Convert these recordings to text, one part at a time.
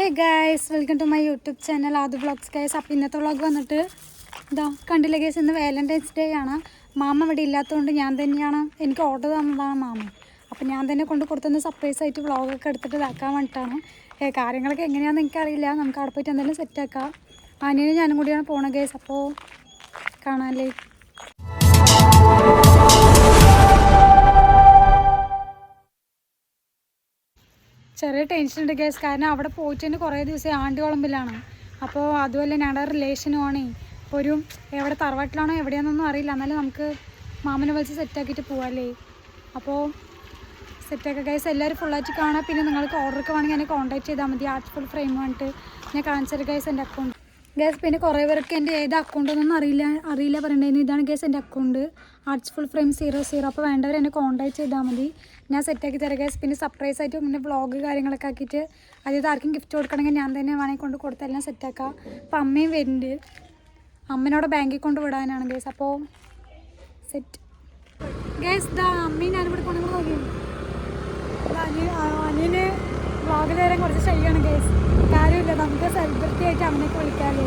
Hey guys welcome to my YouTube channel ആദ്യ vlogs guys അപ്പം ഇന്നത്തെ വ്ളോഗ് വന്നിട്ട് ഇതാ കണ്ടില്ലേ ഗൈസ് ഇന്ന് വാലന്റൈൻസ് ഡേ ആണ്. മാമ ഇവിടെ ഇല്ലാത്തതുകൊണ്ട് ഞാൻ തന്നെയാണ്. എനിക്ക് ഓർഡർ തന്നതാണ് മാമ. അപ്പം ഞാൻ തന്നെ കൊണ്ട് കൊടുത്തുന്ന സർപ്രൈസ് ആയിട്ട് വ്ളോഗൊക്കെ എടുത്തിട്ട് ഇതാക്കാൻ വേണ്ടിയിട്ടാണ് ഏ, കാര്യങ്ങളൊക്കെ എങ്ങനെയാണെന്ന് എനിക്കറിയില്ല. നമുക്ക് അവിടെ പോയിട്ട് എന്തെങ്കിലും സെറ്റാക്കാം അനിയനും ഞാനും കൂടിയാണ് പോണത് ഗൈസ് അപ്പോൾ കാണാല്ലേ? ചെറിയ ടെൻഷൻ ഉണ്ട് കേസ് കാരണം അവിടെ പോയിട്ട് തന്നെ കുറേ ദിവസം ആണ്ടുകുളമ്പിലാണ്. അപ്പോൾ അതുമല്ല ഞങ്ങളുടെ റിലേഷനും ആണേ അപ്പോൾ ഒരു എവിടെ തറവാട്ടിലാണോ എവിടെയാണെന്നൊന്നും അറിയില്ല. എന്നാലും നമുക്ക് മാമനെ വിളിച്ച് സെറ്റാക്കിയിട്ട് പോവാല്ലേ. അപ്പോൾ സെറ്റാക്കി ഗൈസ് എല്ലാവരും ഫുള്ളായിട്ട് കാണാം. പിന്നെ നിങ്ങൾക്ക് ഓർഡറൊക്കെ വേണമെങ്കിൽ എന്നെ കോൺടാക്ട് ചെയ്താൽ മതി. ആർട്ട്ഫുൾ ഫ്രെയിം വേണ്ടിട്ട് ഞാൻ കാണിച്ചത് ഗൈസ് എന്റെ അക്കൗണ്ട് ഗൈസ് പിന്നെ കുറേ പേർക്ക് എന്റെ ഏത് അക്കൗണ്ട് ഒന്നും അറിയില്ല അറിയില്ല പറയണ്ടായിരുന്നു ഇതാണ് ഗൈസ് എന്റെ account arts full frame zero zero അപ്പോൾ വേണ്ടവർ എന്നെ കോൺടാക്ട് ചെയ്താൽ മതി. ഞാൻ സെറ്റാക്കി തരാം ഗൈസ് പിന്നെ സർപ്രൈസ് ആയിട്ട് ഇങ്ങനെ വ്ളോഗ് കാര്യങ്ങളൊക്കെ ആക്കിയിട്ട് അതായത് ആർക്കും ഗിഫ്റ്റ് കൊടുക്കണമെങ്കിൽ ഞാൻ തന്നെ വേണമെങ്കിൽ കൊണ്ട് കൊടുത്തെല്ലാം സെറ്റാക്കാം അപ്പം അമ്മയും വരുന്നുണ്ട്. അമ്മനോട് ബാങ്കിൽ കൊണ്ട് വിടാനാണ് ഗൈസ് അപ്പോൾ സെറ്റ് ഗൈസ് ദാ അമ്മയും ഞാനും ഇവിടെ കൊണ്ടു നോക്കി അനിയന് വ്ളോഗ് തരാൻ കുറച്ച് ചെയ്യാണ് ഗൈസ് കാര്യമില്ല നമുക്ക് സെലിബ്രിറ്റി ആയിട്ട് അമ്മയൊക്കെ വിളിക്കാമല്ലോ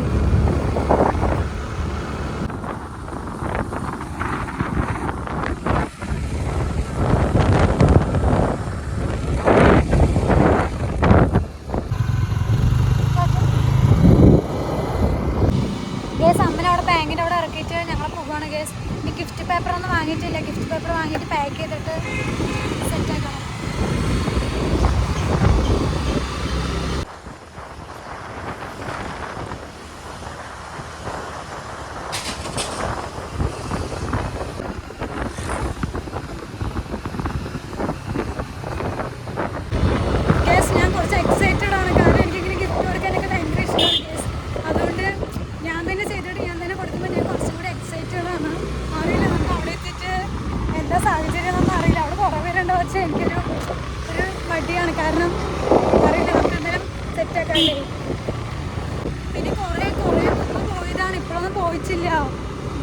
ഗേസ് അമ്മനെ അവിടെ ബാങ്കിന്റെ അവിടെ ഇറക്കിയിട്ട് ഞങ്ങൾ പോകുകയാണ് ഗേസ് ഇനി ഗിഫ്റ്റ് പേപ്പർ ഒന്നും വാങ്ങിയിട്ടില്ല. ഗിഫ്റ്റ് പേപ്പർ വാങ്ങിയിട്ട് പാക്ക് ചെയ്തിട്ട് സെറ്റ് ആക്കണം ഗേസ് ഞാൻ കുറച്ച് എക്സൈറ്റഡ് ആണ് കാരണം എനിക്കിങ്ങനെ ഗിഫ്റ്റ് കൊടുക്കാനൊക്കെ ഭയങ്കര ഇഷ്ടമാണ് ഗേസ് അതുകൊണ്ട് ഞാൻ തന്നെ ചെയ്തിട്ട് ഞാൻ തന്നെ കൊടുക്കുമ്പോൾ ഞാൻ കുറച്ചും കൂടി എക്സൈറ്റഡ് ആണ് അറിയില്ല നമുക്ക് അവിടെ എത്തിയിട്ട് എന്താ സാഹചര്യം എന്നൊന്നും അറിയില്ല അവിടെ കുറേ പേരുണ്ട് പക്ഷേ എനിക്കൊരു ഒരു മടിയാണ് കാരണം അറിയില്ല നമുക്ക് എന്തെങ്കിലും സെറ്റാക്കാല്ലേ പിന്നെ കുറേ കുറേ മുമ്പ് പോയതാണ്. ഇപ്പോഴൊന്നും പോയിച്ചില്ല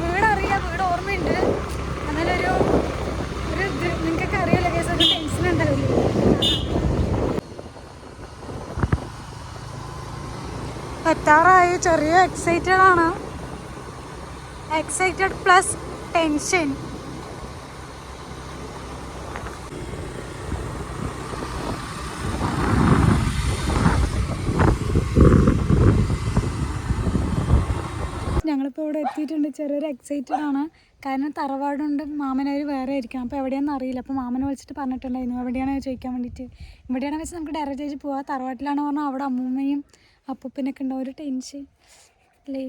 വീട് അറിയാം. വീട് ഓർമ്മയുണ്ട്. എന്നാലൊരു ഒരു ഇത് നിങ്ങൾക്കൊക്കെ അറിയാലോ കേസ് ഒരു ടെൻഷൻ ഉണ്ടാവില്ലേ എത്താറായി ചെറിയ എക്സൈറ്റഡ് ആണ്. എക്സൈറ്റഡ് പ്ലസ് ടെൻഷൻ ഞങ്ങളിപ്പോൾ ഇവിടെ എത്തിയിട്ടുണ്ട്. ചെറിയൊരു എക്സൈറ്റഡ് ആണ്. കാരണം തറവാടുണ്ട്. മാമനവർ വേറെ ആയിരിക്കും അപ്പോൾ എവിടെയാണെന്ന് അറിയില്ല. അപ്പോൾ മാമനെ വിളിച്ചിട്ട് പറഞ്ഞിട്ടുണ്ടായിരുന്നു. എവിടെയാണ് ചോദിക്കാൻ വേണ്ടിയിട്ട്. ഇവിടെയാണെന്ന് വെച്ചാൽ നമുക്ക് ഡയറക്റ്റ് ആയിട്ട് പോവാം. തറവാട്ടിലാണെന്ന് പറഞ്ഞാൽ അവിടെ അമ്മൂമ്മയും അപ്പൂപ്പനൊക്കെ ഉണ്ടാവും ഒരു ടെൻഷൻ അല്ലേ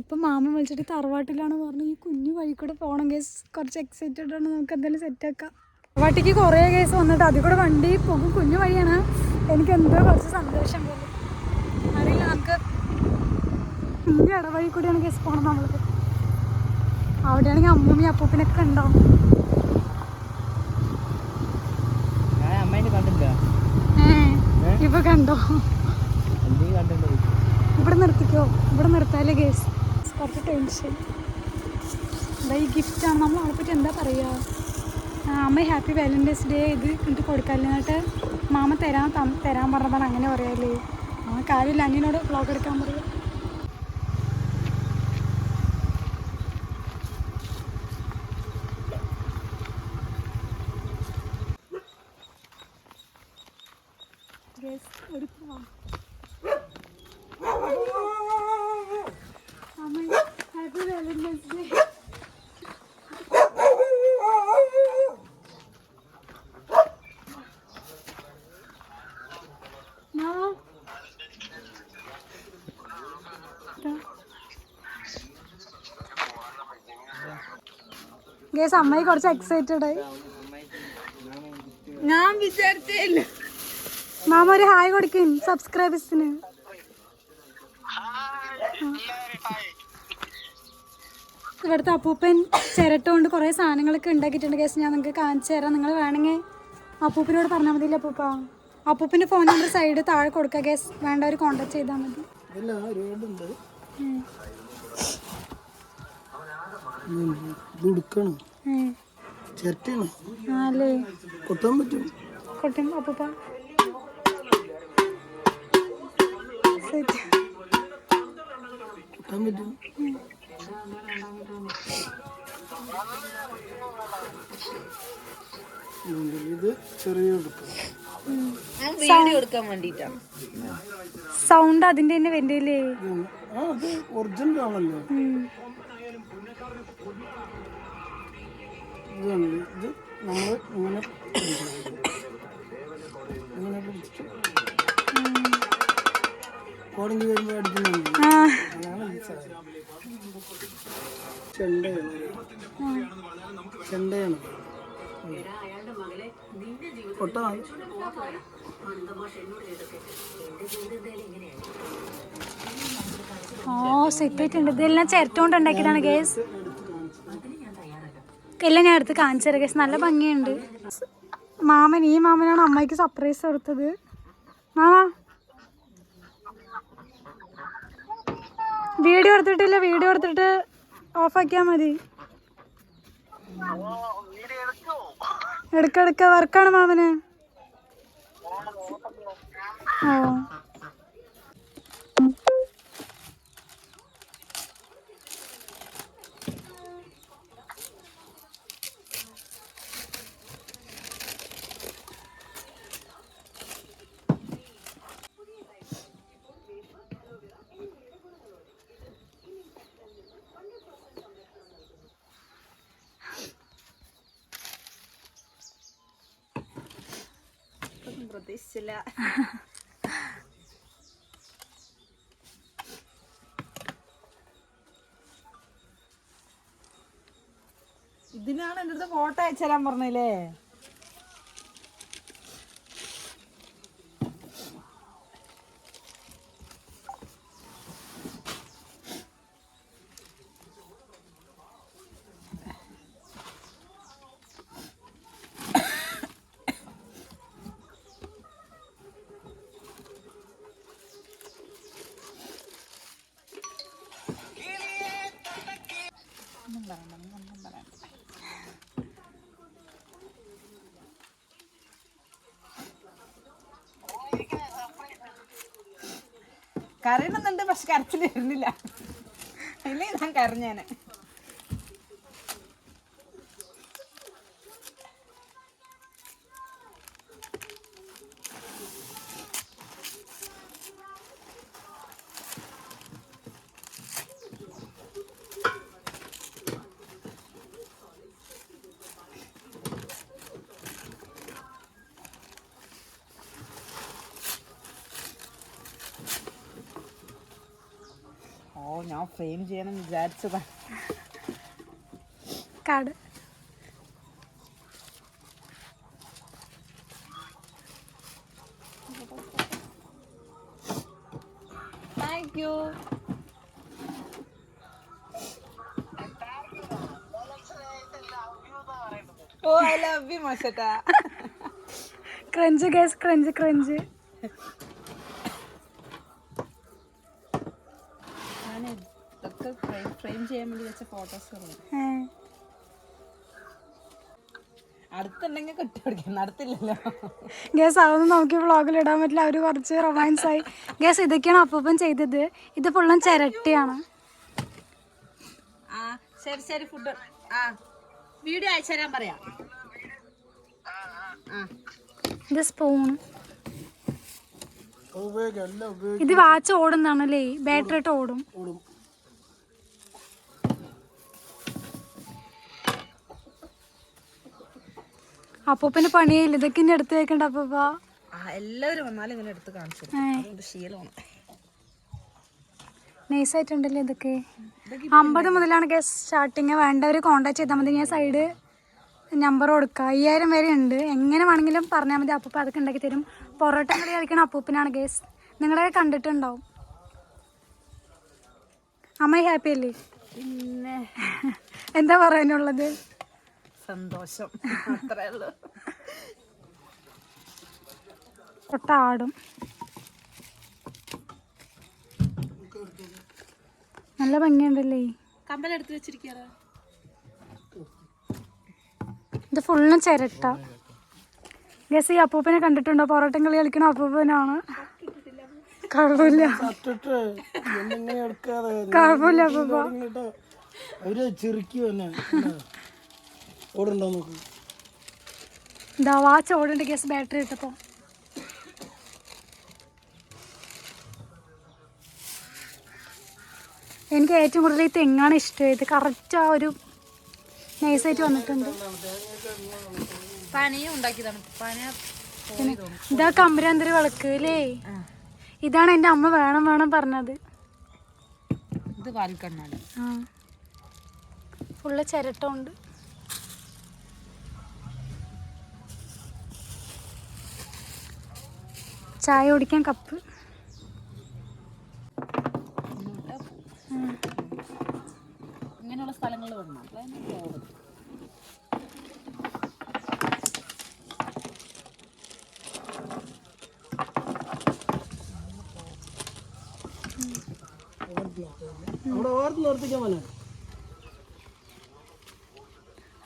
ഇപ്പം മാമൻ വിളിച്ചിട്ട് തറവാട്ടിലാണ് പറഞ്ഞു ഈ കുഞ്ഞു വഴി കൂടെ പോകണം കേസ് കുറച്ച് എക്സൈറ്റഡ് ആണ്. നമുക്ക് എന്തായാലും സെറ്റാക്കാം തറവാട്ടിക്ക് കുറേ കേസ് വന്നിട്ട് അതിൽ കൂടെ വണ്ടി പോകും. കുഞ്ഞു വഴിയാണ്. എനിക്ക് എന്തോ കുറച്ച് സന്തോഷം പോകും ഈ ഇടവഴി കൂടിയാണ് കേസ് പോകണം നമ്മൾ അവിടെയാണെങ്കിൽ അമ്മൂമ്മയും അപ്പൂപ്പനൊക്കെ ഉണ്ടാവും ഏ ഇപ്പൊ കണ്ടോ? ഇവിടെ നിർത്തിക്കോ. ഇവിടെ നിർത്താല്ലേ കേസ് കുറച്ച് ടെൻഷൻ എന്താ ഈ ആണ്. നമ്മൾ അവളെ പറ്റി എന്താ പറയുക അമ്മ ഹാപ്പി വാലന്റൈൻസ് ഡേ ഇത് എന്നിട്ട് കൊടുക്കാല്ലേ? എന്നിട്ട് മാമ തരാൻ തരാൻ പറഞ്ഞതാണ്. അങ്ങനെ പറയാല്ലേ? ആ കാര്യമില്ല. അങ്ങനോട് വ്ളോഗ് എടുക്കാൻ പറയാം Yes, എടുക്കുവാ അമ്മ ഹാപ്പി വാലന്റൈൻസ് ഡേ ഗേസ് അമ്മയെ കുറച്ച് എക്സൈറ്റഡ് ആയി. ഞാൻ വിചാരിച്ചില്ല മാമ ഒരു ഹായ് കൊടുക്കും സബ്സ്ക്രൈബേഴ്സിന് ഇവിടുത്തെ അപ്പൂപ്പൻ ചിരട്ട കൊണ്ട് കുറേ സാധനങ്ങളൊക്കെ ഉണ്ടാക്കിയിട്ടുണ്ട് കേസ് ഞാൻ നിങ്ങൾക്ക് കാണിച്ചു തരാം. നിങ്ങൾ വേണമെങ്കിൽ അപ്പൂപ്പനോട് പറഞ്ഞാൽ മതിയില്ല അപ്പൂപ്പ? അപ്പൂപ്പന്റെ ഫോൺ നമ്പർ സൈഡ് താഴെ കൊടുക്കുക കേസ് വേണ്ടവർ കോണ്ടാക്ട് ചെയ്താൽ മതി. ഉം. പറ്റും. ഇത് ചെറിയ എടുക്കാൻ വേണ്ടിട്ടാണ് സൗണ്ട് അതിന്റെ തന്നെ വരണ്ടല്ലേ ഒറിജിനൽ ആണല്ലോ. ഇതാണ് ഇത് നമ്മൾ ഇങ്ങനെ. ഇങ്ങനെ പിടിച്ചിട്ട് വരുമ്പോൾ അടിക്കുന്നുണ്ട് അതാണ് ചെണ്ടയാണ്. ചെണ്ടയാണ്. ഓ സെപ്പറേറ്റ് ഉണ്ട്. ഇതെല്ലാം ചിരട്ടോണ്ട് ഉണ്ടാക്കിയതാണ് കേസ് എല്ലാം ഞാൻ എടുത്ത് കാണിച്ചു നല്ല ഭംഗിയുണ്ട്. മാമൻ ഈ മാമനാണ് അമ്മയ്ക്ക് സർപ്രൈസ് കൊടുത്തത്. മാമാ. വീഡിയോ എടുത്തിട്ടില്ല വീഡിയോ എടുത്തിട്ട് ഓഫാക്കിയാൽ മതി. എടുക്കെടുക്ക എടുക്ക. വർക്കാണ് മാമന്. ഓ. പ്രതീക്ഷിച്ചില്ല. ഇതിനാണ് എന്റെ അടുത്ത് ഫോട്ടോ അയച്ചു തരാൻ പറഞ്ഞില്ലേ? കരയണമെന്നുണ്ട് പക്ഷെ കരച്ചിൽ വരുന്നില്ല. ഇല്ലേ ഞാൻ കരഞ്ഞേനെ. ഞാൻ ഫ്രെയിം ചെയ്യണം വിചാരിച്ചതാ. കാട്. Thank you oh I love you മോശട്ടാ crunch gas crunch crunch ഞാൻ ഇതൊക്കെ ഫ്രെയിം ഫ്രെയിം ചെയ്യാൻ വേണ്ടി വെച്ച ഫോട്ടോസ് അടുത്തുണ്ടെങ്കിൽ അടുത്തില്ലല്ലോ. ഗ്യാസ് അതൊന്നും നമുക്ക് വ്ളോഗിൽ ഇടാൻ പറ്റില്ല. അവർ കുറച്ച് റൊമാൻസ് ആയി. ഗ്യാസ് ഇതൊക്കെയാണ് അപ്പം ചെയ്തത്. ഇത് ഫുള്ളും ചിരട്ടിയാണ്. ആ ശരി ശരി ഫുഡ് ആ വീഡിയോ അയച്ചു തരാൻ പറയാം. ആ. ഇത് സ്പൂൺ ഇത് വാച്ച് ഓടുന്നാണല്ലേ ബാറ്ററി ഇട്ട് ഓടും. അപ്പൂപ്പന് പണിയില്ല ഇതൊക്കെ ഇനി എടുത്ത് വെക്കണ്ട അപ്പൂപ്പ. എല്ലാവരും വന്നാലും ഇങ്ങനെ എടുത്ത് കാണിച്ചു ശീലമാണ്. നൈസായിട്ടുണ്ടല്ലേ ഇതൊക്കെ? അമ്പത് മുതലാണ് ഗ്യാസ് സ്റ്റാർട്ടിങ് വേണ്ടവർ കോണ്ടാക്ട് ചെയ്താൽ മതി. ഞാൻ സൈഡ് നമ്പർ കൊടുക്കുക അയ്യായിരം വരെ ഉണ്ട്. എങ്ങനെ വേണമെങ്കിലും പറഞ്ഞാൽ മതി. അപ്പൂപ്പ അതൊക്കെ ഉണ്ടാക്കി തരും. പൊറോട്ട കറി കളിക്കണ അപ്പൂപ്പനാണ് ഗ്യാസ് നിങ്ങളെ കണ്ടിട്ടുണ്ടാവും. അമ്മ ഹാപ്പി അല്ലേ? പിന്നെ എന്താ പറയാനുള്ളത്? സന്തോഷം. അത്രേ ഉള്ളൂ കൊട്ട ആടും നല്ല ഭംഗിയുണ്ടല്ലേ? കമ്പലെടുത്ത് വെച്ചിരിക്കാറോ ഇത് ഫുള്ളും ചിരട്ട. ഗസ് ഈ അപ്പൂപ്പനെ കണ്ടിട്ടുണ്ടോ? പൊറോട്ടം കളി കളിക്കണ അപ്പൂപ്പനാണ്. കുഴപ്പമില്ല കുഴപ്പമില്ല അപ്പൂപ്പ. അവർ ചെറുക്കി തന്നെ ഓടുണ്ടോ നോക്ക് ഇതാ വാച്ച് ഓടുണ്ട് ഗ്യാസ് ബാറ്ററി ഇട്ടപ്പോ. എനിക്ക് ഏറ്റവും കൂടുതൽ ഈ തെങ്ങാണ് ഇഷ്ടമായത് കറക്റ്റ് ആ ഒരു നൈസായിട്ട് വന്നിട്ടുണ്ട്. ഇതാ കമ്പരാന്തര വിളക്ക് അല്ലേ? ഇതാണ് എന്റെ അമ്മ വേണം വേണം പറഞ്ഞത്. ഇത് ഫുള്ള് ചിരട്ടമുണ്ട് ചായ കുടിക്കാൻ കപ്പ്. ഇങ്ങനെയുള്ള സ്ഥലങ്ങളിൽ വരണം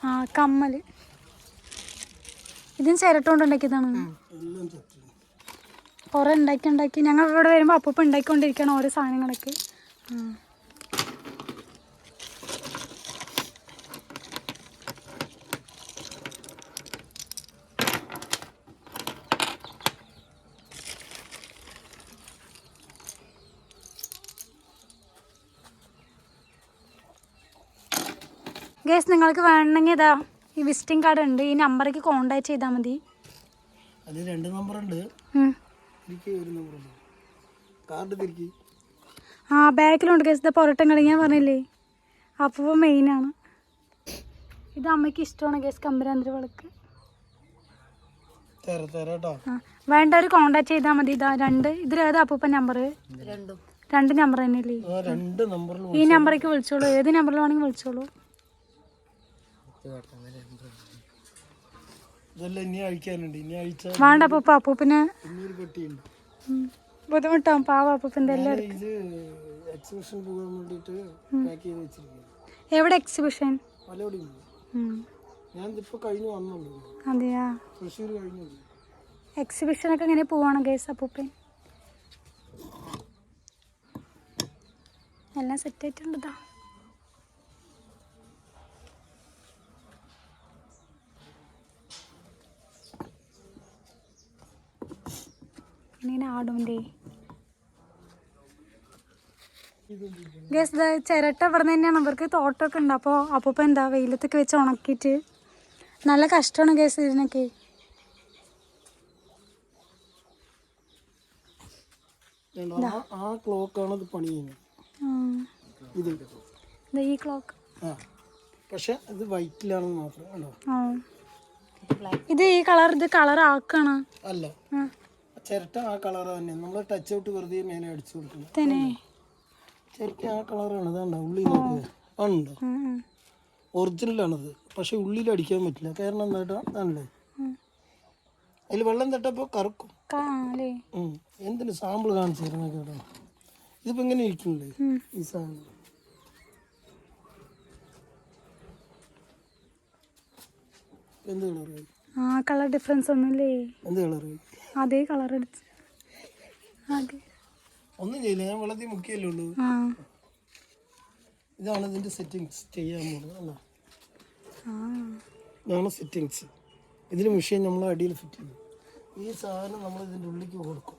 ആ കമ്മൽ. ഇതും ഉണ്ടാക്കിയതാണ് എല്ലാം ചെത്തി കുറെ ഉണ്ടാക്കി ഉണ്ടാക്കി. ഞങ്ങൾ ഇവിടെ വരുമ്പോൾ അപ്പൂപ്പ ഉണ്ടാക്കിക്കൊണ്ടിരിക്കുകയാണ് ഓരോ സാധനങ്ങളൊക്കെ. ഗേസ് നിങ്ങൾക്ക് വേണമെങ്കിൽ ഇതാ ഈ വിസിറ്റിംഗ് കാർഡ് ഉണ്ട്. ഈ നമ്പറിലേക്ക് കോൺടാക്ട് ചെയ്താൽ മതി. രണ്ട് നമ്പറുണ്ട് ഉം. ആ ബാക്കിലുണ്ട് കേസ് ഇത് പൊറോട്ടം കടി ഞാൻ പറഞ്ഞില്ലേ? അപ്പോൾ മെയിനാണ് ഇത് അമ്മയ്ക്ക് ഇഷ്ടമാണ് കേസ് കമ്പരാന്തര വിളക്ക്. വേണ്ട ഒരു കോണ്ടാക്ട് ചെയ്താൽ മതി. ഇതാ രണ്ട് ഇതിലേതാ അപ്പൂപ്പ നമ്പർ രണ്ടും. രണ്ട് നമ്പർ തന്നെയല്ലേ? ഈ നമ്പറേക്ക് വിളിച്ചോളൂ. ഏത് നമ്പറിൽ വേണമെങ്കിൽ വിളിച്ചോളൂ. ഇതെല്ലാം ഇനി അഴിക്കാനുണ്ട്. ഇനി അഴിച്ചാൽ വേണ്ട അപ്പൂപ്പ അപ്പൂപ്പിന് ഇനിയൊരു പെട്ടിയുണ്ട് ഉം, ബുദ്ധിമുട്ടാവും പാവ അപ്പൂപ്പിന്റെ എല്ലാം ഇത് എക്സിബിഷൻ പോകാൻ വേണ്ടിയിട്ട് പാക്ക് ചെയ്ത് വെച്ചിരിക്കുന്നു എവിടെ എക്സിബിഷൻ ഒക്കെ ഉണ്ട് ഞാൻ ഇതിപ്പോൾ കഴിഞ്ഞ് വന്നുള്ളൂ അതെയാ? തൃശ്ശൂർ കഴിഞ്ഞുള്ളൂ എക്സിബിഷനൊക്കെ എങ്ങനെ പോവാണ് കേസ് അപ്പൂപ്പൻ? എല്ലാം സെറ്റ് ആയിട്ടുണ്ട് ഇതാ ഇങ്ങനെ ആടുണ്ടേ. ഗസ് ചിരട്ട ഇവിടെ തന്നെയാണ്. അവർക്ക് തോട്ടമൊക്കെ ഉണ്ട്. അപ്പോൾ അപ്പൂപ്പ എന്താ വെയിലത്തൊക്കെ വെച്ച് ഉണക്കിയിട്ട് നല്ല കഷ്ടമാണ് ഗസ് ഇതിനൊക്കെ? ആ ക്ലോക്കാണ് ഇത് പണി ചെയ്യുന്നത്. ആ. ഈ ക്ലോക്ക് പക്ഷെ ഇത് വൈറ്റിലാണെന്ന് മാത്രം. ഇത് ഈ കളർ ഇത് കളർ ആക്കാണ്. അല്ല. ചിരട്ട ആ കളർ തന്നെ നമ്മൾ ടച്ച് ഔട്ട് വെറുതെ മേലെ അടിച്ചു കൊടുക്കണം. തന്നെ. ചിരട്ട ആ കളറാണ് അതാണ്ടോ ഉള്ളി ഒറിജിനൽ ആണത്. ഒറിജിനലാണത് പക്ഷെ ഉള്ളിൽ അടിക്കാൻ പറ്റില്ല. കാരണം എന്താ ആണല്ലേ അതിൽ വെള്ളം തട്ടപ്പോൾ കറക്കും. എന്തിനു സാമ്പിൾ കാണിച്ചു തരുന്ന കേട്ടോ? ഇതിപ്പോ ഇങ്ങനെ ഇരിക്കുന്നില്ലേ ഈ സാധനം. എന്ത് കളറായി ആ കളർ ഡിഫറൻസ് ഒന്നുമില്ലേ? എന്ത് കളറായി അതേ കളർ അടിച്ച് അതെ. ഒന്നും ചെയ്യില്ല ഞാൻ വെള്ളത്തിൽ മുക്കിയല്ലേ ഉള്ളൂ. ഇതാണ് ഇതിന്റെ സെറ്റിംഗ്സ് ചെയ്യാൻ പോകുന്നത് ഇതാണ് സെറ്റിങ്സ് ഇതിന് മെഷീൻ നമ്മൾ അടിയിൽ ഫിറ്റ് ചെയ്യും. ഈ സാധനം നമ്മൾ ഇതിന്റെ ഉള്ളിലേക്ക് കൊടുക്കും.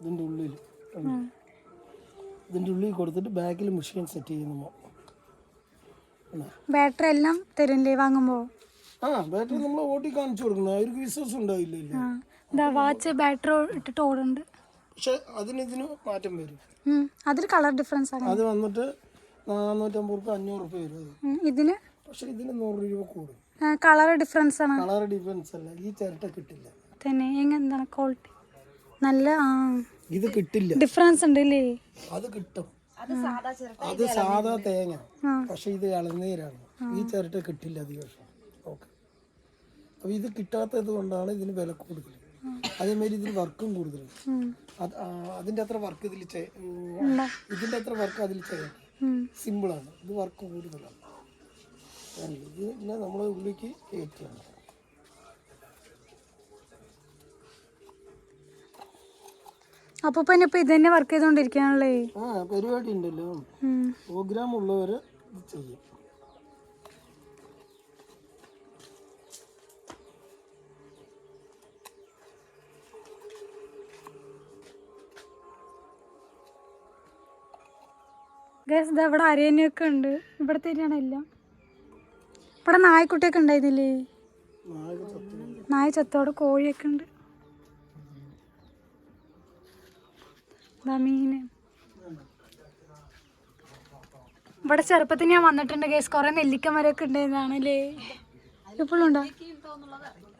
ഇതിന്റെ ഉള്ളിൽ ഇതിന്റെ ഇതിന്റെ ഉള്ളിൽ കൊടുത്തിട്ട് ബാക്കിൽ മെഷീൻ സെറ്റ് ചെയ്യുന്നു? ബാറ്ററി എല്ലാം തരുന്നില്ലേ വാങ്ങുമ്പോൾ ആ ബാറ്ററി നമ്മൾ ഓടി കാണിച്ചു കൊടുക്കണം അവർക്ക് വിശ്വാസം ഉണ്ടാവില്ല ഇതാ വാച്ച് ബാറ്ററി ഇട്ടിട്ട് ഓടുന്നുണ്ട്. പക്ഷെ അതിനിതിന് മാറ്റം വരും. ഉം. കളർ ഡിഫറൻസ് ആണ്. അത് വന്നിട്ട് നാനൂറ്റമ്പത് റുപ്യ അഞ്ഞൂറ് റുപ്യ വരും. ഇതിന്? പക്ഷെ ഇതിന് നൂറ് രൂപ കൂടും. കളർ ഡിഫറൻസ് ആണ്. കളർ ഡിഫറൻസ് അല്ല. ഈ ചിരട്ട കിട്ടില്ല. തന്നെ. എന്താണ് ക്വാളിറ്റി നല്ല ആ ഇത് കിട്ടില്ല. ഡിഫറൻസ് ഉണ്ട് അല്ലേ അത് കിട്ടും. അത് സാധാ ചിരട്ട അത് സാധാ തേങ്ങ. പക്ഷെ ഇത് ഇളനീരാണ്. ഈ ചിരട്ട കിട്ടില്ല അധികം. അപ്പോൾ ഇത് കിട്ടാത്തത് കൊണ്ടാണ് ഇതിന് വില കൂടുതൽ അതേമാതിരി ഇതിന് വർക്കും കൂടുതൽ അതിന്റെ അതിന്റെ അത്ര വർക്ക് ഇതിൽ ഇതിന്റെ? ഇതിന്റെ അത്ര വർക്ക് അതിൽ ചെയ്യാം. സിമ്പിളാണ് ഇത് വർക്ക് കൂടുതലാണ്. ഇത്. പിന്നെ നമ്മൾ ഉള്ളിലേക്ക് കയറ്റിയാണ് അപ്പൊ പിന്നെ ഇപ്പൊ ഇത് തന്നെ വർക്ക് ചെയ്തോണ്ടിരിക്കാണല്ലേ ആ പരിപാടി ഉണ്ടല്ലോ. പ്രോഗ്രാം ഉള്ളവര് ഇത് ചെയ്യും. ഗസ് ഇത് ഇവിടെ അരയനൊക്കെ ഉണ്ട്. ഇവിടെ തന്നെയാണ് എല്ലാം. ഇവിടെ നായ്ക്കുട്ടിയൊക്കെ ഉണ്ടായിരുന്നില്ലേ? നായ ചത്തോടെ കോഴിയൊക്കെ ഉണ്ട്. മീന് ഇവിടെ ചെറുപ്പത്തിൽ ഞാൻ വന്നിട്ടുണ്ട് കേസ് കൊറേ നെല്ലിക്ക മരമൊക്കെ ഉണ്ടായിരുന്നാണല്ലേ ഇപ്പോഴും ഉണ്ടോ?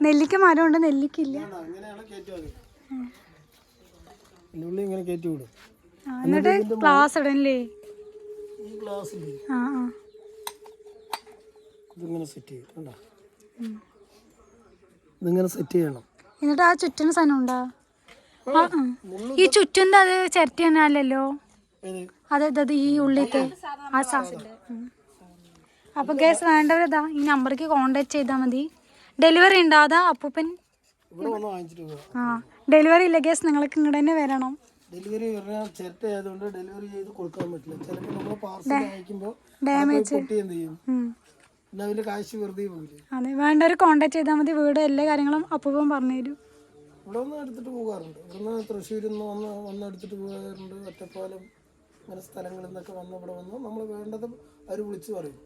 നെല്ലിക്ക മരം ഉണ്ട് നെല്ലിക്കില്ല എന്നിട്ട് ക്ലാസ് ഇടണല്ലേ? ഈ ഇല്ലേ ആ ആ. ഇതിങ്ങനെ സെറ്റ് ചെയ്യും കണ്ടോ? ഇതിങ്ങനെ സെറ്റ് ചെയ്യണം. എന്നിട്ട് ആ ചുറ്റിന് സാധനം ഉണ്ടോ. ഈ ചുറ്റിന്റെ അത് ചിരട്ടി തന്നെ അല്ലല്ലോ അതെ അതെ ഈ ഉള്ളിത്തെ? ആ സാധനം. അപ്പൊ ഗ്യാസ് വേണ്ടവരതാ ഈ നമ്പർക്ക് കോണ്ടാക്ട് ചെയ്താ മതി. ഡെലിവറി ഉണ്ടോ? അതാ അപ്പൂപ്പൻ. ആ ഡെലിവറി ഇല്ല ഗ്യാസ് നിങ്ങൾക്ക് ഇങ്ങോട്ട് തന്നെ വരണം. ഡെലിവറി പറഞ്ഞാൽ ചിരട്ട ആയതുകൊണ്ട് ഡെലിവറി ചെയ്ത് കൊടുക്കാൻ പറ്റില്ല. ചിലപ്പോൾ നമ്മൾ പാർസൽ അയക്കുമ്പോൾ ഡാമേജ് പൊട്ടി എന്ത് ചെയ്യും? പിന്നെ അതിൽ കാശ് വെറുതെ പോകില്ലേ അതെ വേണ്ടവർ കോണ്ടാക്ട് ചെയ്താൽ മതി. വീട് എല്ലാ കാര്യങ്ങളും അപ്പൂപ്പം പറഞ്ഞു തരും. ഇവിടെ വന്ന് എടുത്തിട്ട് പോകാറുണ്ട് ഇവിടുന്ന് തൃശ്ശൂരിൽ നിന്ന് വന്ന് വന്ന് എടുത്തിട്ട് പോകാറുണ്ട്. ഒറ്റപ്പാലം അങ്ങനെ സ്ഥലങ്ങളിൽ നിന്നൊക്കെ വന്ന് ഇവിടെ വന്ന് നമ്മൾ വേണ്ടത് അവർ വിളിച്ചു പറയും.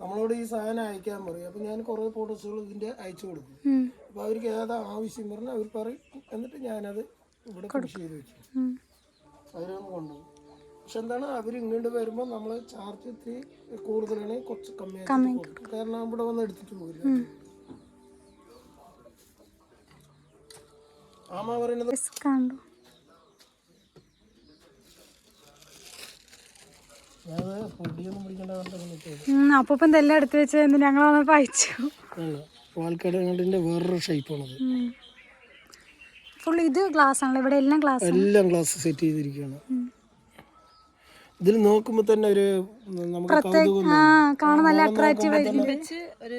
നമ്മളോട് ഈ സാധനം അയക്കാൻ പറയും. അപ്പം ഞാൻ കുറേ ഫോട്ടോസുകൾ ഇതിന്റെ അയച്ചു കൊടുക്കും. അപ്പോൾ അവർക്ക് ഏതാ ആവശ്യം പറഞ്ഞാൽ അവർ പറയും. എന്നിട്ട് ഞാനത് ഇവിടെ കൃഷി ചെയ്ത് വെക്കും. നമ്മൾ കൊണ്ടുപോകും. പക്ഷെ എന്താണ് അവർ ഇങ്ങോട്ട് വരുമ്പോൾ നമ്മൾ ചാർജ് ഇത്തിരി കൂടുതലാണെങ്കിൽ കുറച്ച് കൊടുക്കും കാരണം ഇവിടെ വന്ന് എടുത്തിട്ട് പോകില്ല. ആമ പറയുന്നത് അപ്പം ഇതെല്ലാം എടുത്തു വെച്ച് ഞങ്ങൾ വന്നപ്പോ അയച്ചു. പാൽക്കാട് വേറൊരു ഷേപ്പാണത് ഫുൾ ഇത് ഗ്ലാസ് ആണല്ലോ? ഇവിടെ എല്ലാം ഗ്ലാസ് എല്ലാം ഗ്ലാസ് സെറ്റ് ചെയ്തിരിക്കുകയാണ്. ഇതിൽ നോക്കുമ്പോൾ തന്നെ ഒരു കാണാൻ നല്ല അട്രാക്റ്റീവ് ആയിരിക്കും. വെച്ച് ഒരു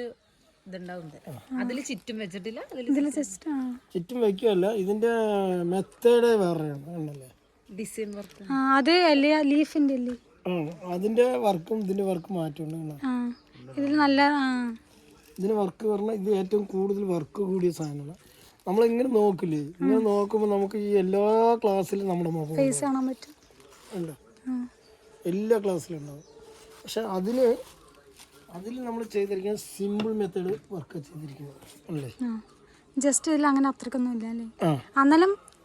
അതിൽ ചുറ്റും വെച്ചിട്ടില്ല അതിൽ ഇതിൽ ജസ്റ്റ് ആ. ചുറ്റും വയ്ക്കുകയല്ല ഇതിന്റെ മെത്തേഡ് വേറെയാണ് കണ്ടല്ലേ? ഡിസൈൻ വർക്ക് ആ അത് അല്ലേ ലീഫിന്റെ അല്ലേ? അതിന്റെ വർക്കും ഇതിന്റെ വർക്കും? ആ ഇതിൽ നല്ല ഇതിന് വർക്ക് പറഞ്ഞാൽ ഇത് ഏറ്റവും കൂടുതൽ വർക്ക് കൂടിയ സാധനമാണ്. നമ്മൾ ഇങ്ങനെ നോക്കില്ലേ? ഇങ്ങനെ നോക്കുമ്പോൾ നമുക്ക് ഈ എല്ലാ ക്ലാസ്സിലും നമ്മുടെ മുഖം ഫേസ് കാണാൻ പറ്റും. ഉണ്ട്. എല്ലാ ക്ലാസ്സിലും ഉണ്ടാവും പക്ഷെ അതിന് അതിൽ നമ്മൾ ചെയ്തിരിക്കുന്നത് സിമ്പിൾ മെത്തേഡ് വർക്ക് ചെയ്തിരിക്കുന്നത് അല്ലേ? ജസ്റ്റ് ഇതിൽ അങ്ങനെ അത്രക്കൊന്നും ഇല്ല അല്ലേ? ആ.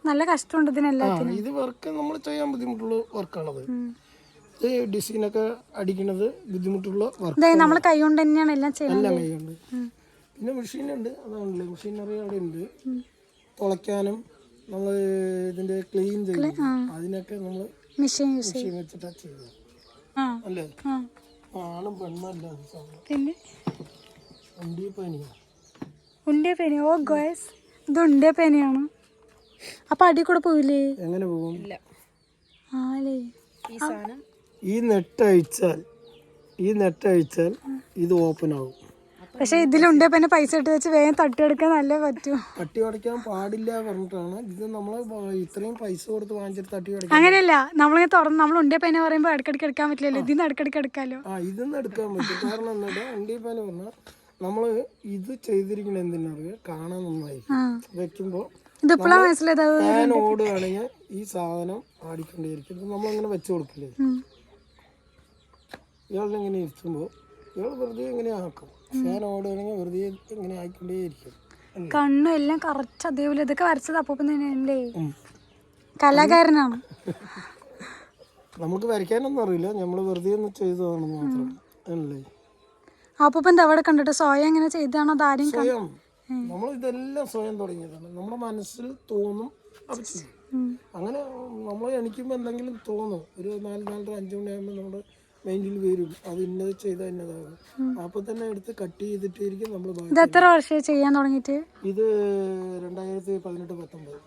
നല്ല കഷ്ടമുണ്ട് ഇത് വർക്ക് നമ്മൾ ചെയ്യാൻ ബുദ്ധിമുട്ടുള്ള വർക്കാണത്. ഇത് ഡിസൈനൊക്കെ അടിക്കുന്നത് ബുദ്ധിമുട്ടുള്ള വർക്ക് നമ്മൾ കൈകൊണ്ട് തന്നെയാണ് എല്ലാം ചെയ്യുന്നത് പിന്നെ മെഷീനുണ്ട്. അതാണല്ലേ. മെഷീനറി അവിടെ ഉണ്ട് തുളയ്ക്കാനും നമ്മൾ ഇതിന്റെ ക്ലീൻ ചെയ്യും. അതിനൊക്കെ നമ്മൾ മെഷീൻ യൂസ് മെഷീൻ വെച്ചിട്ടാ ചെയ്യുന്നത് അല്ലേ? ആണും പെണ്ണല്ല പിന്നെ? വണ്ടി പനിയാ. ഉണ്ടിയ പേന. ഓ ഗോയസ്. ഇത് ഉണ്ടിയ പേനയാണ്. അപ്പൊ അടി കൂടെ പോവില്ലേ? എങ്ങനെ പോകും? ഇല്ല. ആ ഈ സാധനം ഈ നെറ്റ് അഴിച്ചാൽ ഈ നെറ്റ് അഴിച്ചാൽ ഇത് ഓപ്പൺ ആവും. പക്ഷെ ഇതിലുണ്ട് പിന്നെ പൈസ ഇട്ട് വെച്ച് വേഗം തട്ടിയെടുക്കാൻ നല്ല പറ്റും. തട്ടി അടയ്ക്കാൻ പാടില്ല പറഞ്ഞിട്ടാണ്. ഇത് നമ്മൾ ഇത്രയും പൈസ കൊടുത്ത് വാങ്ങിച്ചിട്ട് തട്ടി അടയ്ക്കാൻ അങ്ങനെയല്ല നമ്മളിങ്ങനെ തുറന്ന് നമ്മൾ ഉണ്ടേ പേന പറയുമ്പോൾ ഇടക്കിടക്ക് എടുക്കാൻ പറ്റില്ലല്ലോ. ഇതിന്ന് ഇടക്കിടക്ക് എടുക്കാമല്ലോ ആ ഇതിന്ന് എടുക്കാൻ പറ്റും. കാരണം എന്നിട്ട് ഉണ്ടേ പേന പറഞ്ഞാൽ നമ്മൾ ഇത് ചെയ്തിരിക്കുന്ന എന്തിനാണ്? കാണാൻ നന്നായി ആ. വെക്കുമ്പോൾ ഇതിപ്പോഴാണ് മനസ്സിലായത്? അത് ഫാൻ ഓടുകയാണെങ്കിൽ ഈ സാധനം ആടിക്കൊണ്ടേയിരിക്കും. നമ്മളങ്ങനെ വെച്ച് കൊടുക്കില്ലേ. ഇയാളിങ്ങനെ ഇരിക്കുമ്പോൾ ഇയാൾ വെറുതെ ഇങ്ങനെ ആക്കും. ഫാൻ ഓടുകയാണെങ്കിൽ വെറുതെ ഇങ്ങനെ ആയിക്കൊണ്ടേയിരിക്കും? കണ്ണും എല്ലാം കറച്ച് അതേപോലെ ഇതൊക്കെ വരച്ചത് അപ്പൂപ്പൻ തന്നെയല്ലേ കലാകാരനാണ്. നമുക്ക് വരയ്ക്കാനൊന്നും അറിയില്ല. നമ്മൾ വെറുതെ ഒന്ന് ചെയ്തതാണ് മാത്രം. അല്ലേ? അപ്പൂപ്പൻ അവിടെ കണ്ടിട്ട് സ്വയം എങ്ങനെ ചെയ്താണോ അതാരും സ്വയം. നമ്മൾ ഇതെല്ലാം സ്വയം തുടങ്ങിയതാണ്. നമ്മുടെ മനസ്സിൽ തോന്നും ചെയ്യും. അങ്ങനെ നമ്മൾ എണിക്കുമ്പോൾ എന്തെങ്കിലും തോന്നും. ഒരു നാല് നാലര അഞ്ച് മണിയാകുമ്പോൾ നമ്മുടെ മൈൻഡിൽ വരും. അത് ഇന്നത് ചെയ്താൽ ഇന്നതാകും. അപ്പോൾ തന്നെ എടുത്ത് കട്ട് ചെയ്തിട്ടായിരിക്കും നമ്മൾ ഇത് എത്ര വർഷമായി ചെയ്യാൻ തുടങ്ങിയിട്ട്? ഇത് രണ്ടായിരത്തി പതിനെട്ട് പത്തൊമ്പത്.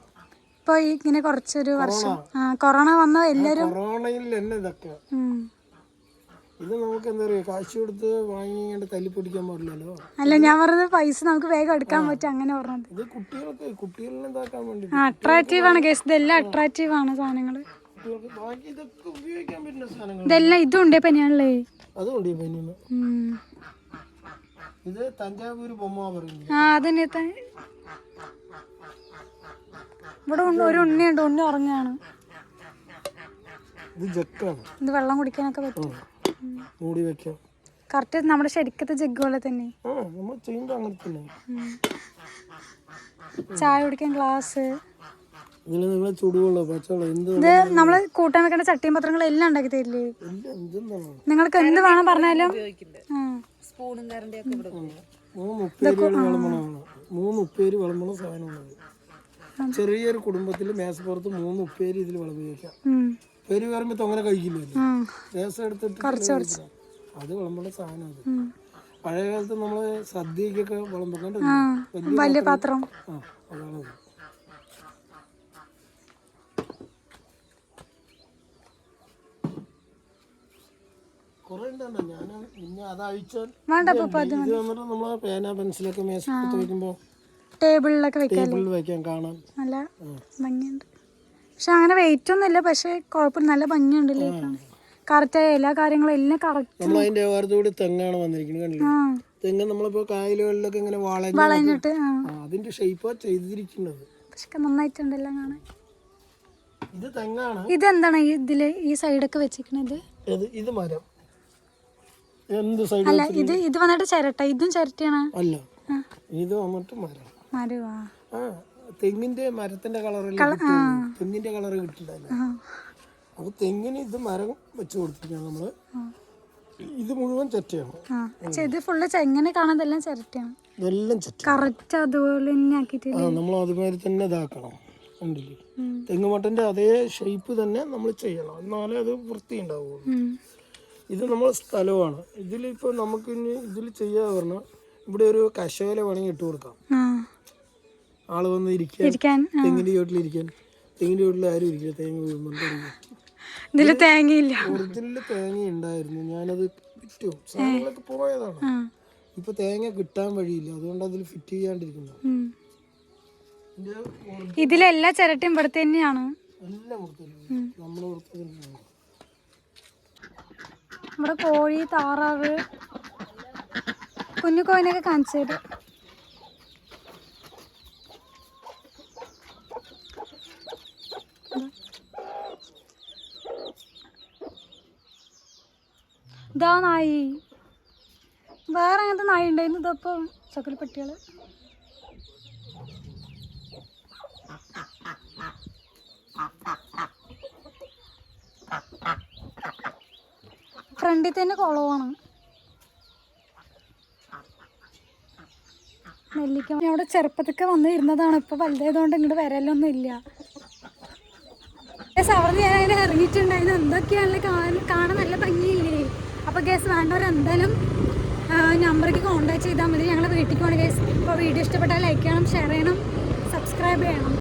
ഇപ്പൊ ഇങ്ങനെ കുറച്ചൊരു വർഷം. കൊറോണ വന്ന എല്ലാരും കൊറോണയിൽ തന്നെ ഇതൊക്കെ. ഇത് നമുക്ക് എന്താ പറയാ കാശ് കൊടുത്ത് വാങ്ങിയാണ്ട് തല്ലി പിടിക്കാൻ പാടില്ലല്ലോ. അല്ല ഞാൻ പറഞ്ഞത് പൈസ നമുക്ക് വേഗം എടുക്കാൻ പറ്റും അങ്ങനെ പറഞ്ഞത്. ഇത് കുട്ടികൾക്ക് കുട്ടികളെ എന്താക്കാൻ വേണ്ടി ആ അട്രാക്റ്റീവ് ആണ് കേസ് ഇതെല്ലാം അട്രാക്റ്റീവ് ആണ് സാധനങ്ങൾ കുട്ടികൾക്ക് ബാക്കി ഇതൊക്കെ ഉപയോഗിക്കാൻ പറ്റുന്ന സാധനങ്ങൾ ഇതെല്ലാം അതുകൊണ്ട് ഈ പനിന്ന് ഇത് തഞ്ചാവൂർ ബൊമ്മ പറയുന്നത്. ആ അതന്നെ ഇവിടെ ഒരു ഉണ്ണിയുണ്ട് ഉണ്ണി ഉറങ്ങാണ് ഇത് ജക്കാണ് ഇത് വെള്ളം കുടിക്കാനൊക്കെ പറ്റും. മൂടി വെക്കാം. കറക്റ്റ് നമ്മുടെ ശരിക്കത്തെ ജഗ് പോലെ തന്നെ. ചായ കുടിക്കാൻ ഗ്ലാസ്. ഇത് നമ്മൾ കൂട്ടാൻ വെക്കേണ്ട ചട്ടിയും പത്രങ്ങളും എല്ലാം ഉണ്ടാക്കി തരില്ലേ? നിങ്ങൾക്ക് എന്ത് വേണം പറഞ്ഞാലും. സ്പൂണും മൂന്ന് ഉപ്പേരി ചെറിയൊരു കുടുംബത്തിൽ മേശപ്പുറത്ത് മൂന്ന് ഉപ്പേരി ഇതിൽ വിളമ്പി വെക്കാം പേര് ഉപ്പേരി അങ്ങനെ തൊങ്ങനെ കഴിക്കില്ലല്ലോ. ആ. രസം എടുത്തിട്ട് അത് വിളമ്പുള്ള സാധനം അത്. പഴയ കാലത്ത് നമ്മൾ സദ്യക്കൊക്കെ വിളമ്പ് വലിയ പാത്രം. ആ അതാണത് കുറെ ഉണ്ടല്ലോ ഞാൻ പിന്നെ അത് അഴിച്ചാൽ വേണ്ട ഇപ്പൊ ഇത് വന്നിട്ട് നമ്മളെ ടേബിളിലൊക്കെ വെക്കാം കാണാൻ. നല്ല ഭംഗിയുണ്ട്. പക്ഷെ അങ്ങനെ വെയിറ്റ് ഒന്നും ഇല്ല. പക്ഷെ കുഴപ്പമില്ല നല്ല ഭംഗിയുണ്ട് കറക്റ്റ് എല്ലാ കാര്യങ്ങളും എല്ലാം കറക്റ്റ് നമ്മൾ അതിന്റെ ഓരത്തോട് തെങ്ങാണ് വന്നിരിക്കുന്നത് കണ്ടില്ലേ? തെങ്ങ് നമ്മളിപ്പോ കായലുകളിലൊക്കെ ഇങ്ങനെ വളഞ്ഞ് വളഞ്ഞിട്ട് അതിന്റെ ഷേപ്പാ ചെയ്തിരിക്കുന്നത്. പക്ഷെ നന്നായിട്ടുണ്ടല്ലോ കാണാൻ. ഇത് തെങ്ങാണ്. ഇതെന്താണ് ഇതിൽ ഈ സൈഡൊക്കെ വെച്ചിരിക്കണത് ഇത് മരം. എന്ത് സൈഡ് അല്ല ഇത് ഇത് വന്നിട്ട് ചിരട്ട ഇതും ചിരട്ടയാണ്. അല്ല ഇത് വന്നിട്ട് മരം. മരവാ. ആ തെങ്ങിന്റെ മരത്തിന്റെ കളർ തെങ്ങിന്റെ കളർ കിട്ടില്ല അപ്പൊ തെങ്ങിന് ഇത് മരം വെച്ച് കൊടുത്തിരിക്കുകയാണ് നമ്മൾ. ഇത് മുഴുവൻ ചെറ്റയാണ് ഇത് ഫുള്ള് ചെങ്ങനെ കാണാതെല്ലാം ചിരട്ടയാണ്. ഇതെല്ലാം ചെറ്റ കറക്റ്റ് അതുപോലെ തന്നെ ആക്കിയിട്ട് നമ്മൾ അതുമാതിരി തന്നെ ഇതാക്കണം. തെങ്ങുമട്ടന്റെ അതേ ഷേപ്പ് തന്നെ നമ്മൾ ചെയ്യണം. എന്നാലേ അത് വൃത്തി ഉണ്ടാവുള്ളൂ. ഇത് നമ്മൾ സ്ഥലമാണ്. ഇതിലിപ്പോൾ നമുക്ക് ഇനി ഇതിൽ ചെയ്യാ പറഞ്ഞാൽ ഇവിടെ ഒരു കശോല വേണമെങ്കിൽ ഇട്ട് കൊടുക്കാം. ആൾ വന്ന് ഇരിക്കാൻ. തെങ്ങിന്റെ ചോട്ടിൽ ഇരിക്കാൻ. തെങ്ങിന്റെ ചോട്ടിൽ ആരും ഇരിക്കില്ല. തേങ്ങ വീഴുമ്പോൾ തേങ്ങയില്ല. ഒറിജിനൽ തേങ്ങ ഉണ്ടായിരുന്നു. ഞാനത് വിറ്റു. സാധനങ്ങളൊക്കെ പോയതാണ്. ഇപ്പൊ തേങ്ങ കിട്ടാൻ വഴിയില്ല. അതുകൊണ്ട് അതിൽ ഫിറ്റ് ചെയ്യാണ്ടിരിക്കുന്നു. ഇതിലെല്ലാ ചിരട്ടയും ഇവിടുത്തെ തന്നെയാണ്. എല്ലാം കൊടുത്തില്ല നമ്മൾ കൊടുത്തത് ഇവിടെ കോഴി താറാവ് കുഞ്ഞു കോയിനൊക്കെ കാണിച്ചു തരും. ഇതാ നായി. വേറെ അങ്ങനത്തെ നായി ഉണ്ടായിരുന്നു. ഇതപ്പം ചക്കരപ്പട്ടികൾ ഫ്രണ്ടിൽ തന്നെ കുളമാണ് നെല്ലിക്ക അവിടെ ചെറുപ്പത്തൊക്കെ വന്ന് ഇരുന്നതാണ്. ഇപ്പൊ വലുതായതുകൊണ്ട് ഇങ്ങോട്ട് വരലൊന്നും ഇല്ല. ഗസ് അവിടെ ഞാൻ അതിന് ഇറങ്ങിയിട്ടുണ്ടായിരുന്നു. എന്തൊക്കെയാണല്ലേ കാണാൻ നല്ല ഭംഗിയില്ലേ? അപ്പോൾ ഗസ് വേണ്ടവർ എന്തായാലും നമ്പറിലേക്ക് കോൺടാക്ട് ചെയ്താൽ മതി. ഞങ്ങളുടെ വീട്ടിലേക്ക് പോകണം ഗസ് അപ്പോൾ വീഡിയോ ഇഷ്ടപ്പെട്ടാൽ ലൈക്ക് ചെയ്യണം ഷെയർ ചെയ്യണം സബ്സ്ക്രൈബ് ചെയ്യണം.